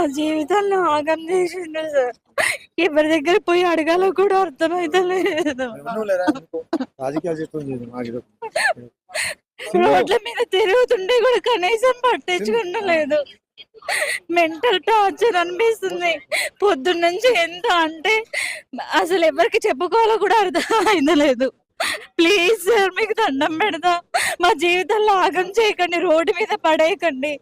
మా జీవితాల్లో ఆగం చేసిండు సార్. ఎవరి దగ్గర పోయి అడగాలో కూడా ఇది. రోడ్ల మీద తిరుగుతుంటే కూడా కనీసం పట్టించుకుంటలేదు మెంటల్ టార్చర్ అనిపిస్తుంది. పొద్దున్న నుంచి ఎంత అంటే అసలు ఎవరికి చెప్పుకోవాలో కూడా అర్థం అయితలేదు ప్లీజ్ సార్ మీకు దండం పెడతా మా జీవితంలో ఆగం చేయకండి రోడ్డు మీద పడేయకండి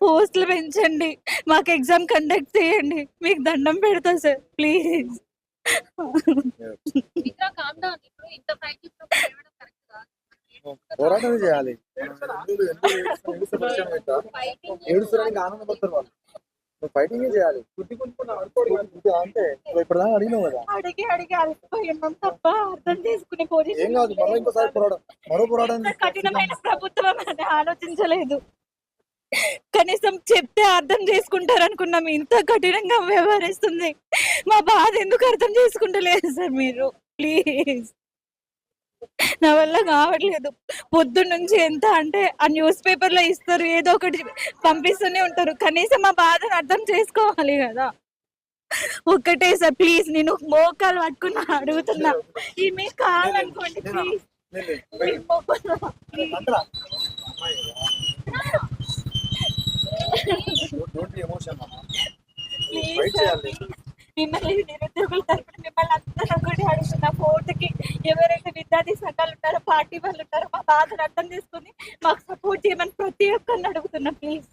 పోస్టులు పెంచండి మాకు ఎగ్జామ్ కండక్ట్ చేయండి మీకు దండం పెడతా సార్ ప్లీజ్ పోరాటం చేయాలి ఎందుకు- ఎందుకు ఏడుస్తావు? ఏడుస్తే పరిచయం అవుతా? ఏడుస్తారని ఆనందపడతారు వాళ్ళు నువ్వు ఫైటింగ్ చేయాలి. అంతే ఇప్పుడు దాకా అడిగినావు కదా. అడిగి అడిగి అలసిపోయినాం తప్ప అర్థం చేసుకునే ఏం కాదు పొజిషన్ ఇంకోసారి పోరాటం మరో పోరాటం ఇంత కఠినమైన ప్రభుత్వం అని ఆలోచించలేదు. కనీసం చెప్తే అర్థం చేసుకుంటారు అనుకున్నాం ఇంత కఠినంగా వ్యవహరిస్తుంది. మా బాధ ఎందుకు అర్థం చేసుకుంటలేదు సార్ మీరు? ప్లీజ్. నా వల్ల కావట్లేదు. పొద్దున్న నుంచి ఎంత అంటే ఆ న్యూస్ పేపర్లో ఇస్తారు ఏదో ఒకటి పంపిస్తూనే ఉంటారు. కనీసం మా బాధను అర్థం చేసుకోవాలి కదా. ఒక్కటే సార్ ప్లీజ్ నేను మోకాలు పట్టుకుని అడుగుతున్నా. ఈ మీకు కావాలనుకోండి ప్లీజ్. మిమ్మల్ని నిరుద్యోగుల తరపున మిమ్మల్ని అందరూ కూడా అడుగుతున్నా ఫోర్త్కి ఎవరైతే సంఘాలు ఉంటారో పార్టీ వాళ్ళు ఉంటారో మా బాధను అర్థం చేసుకుని మాకు సపోర్ట్ చేయమని ప్రతి ఒక్కరిని అడుగుతున్నా ప్లీజ్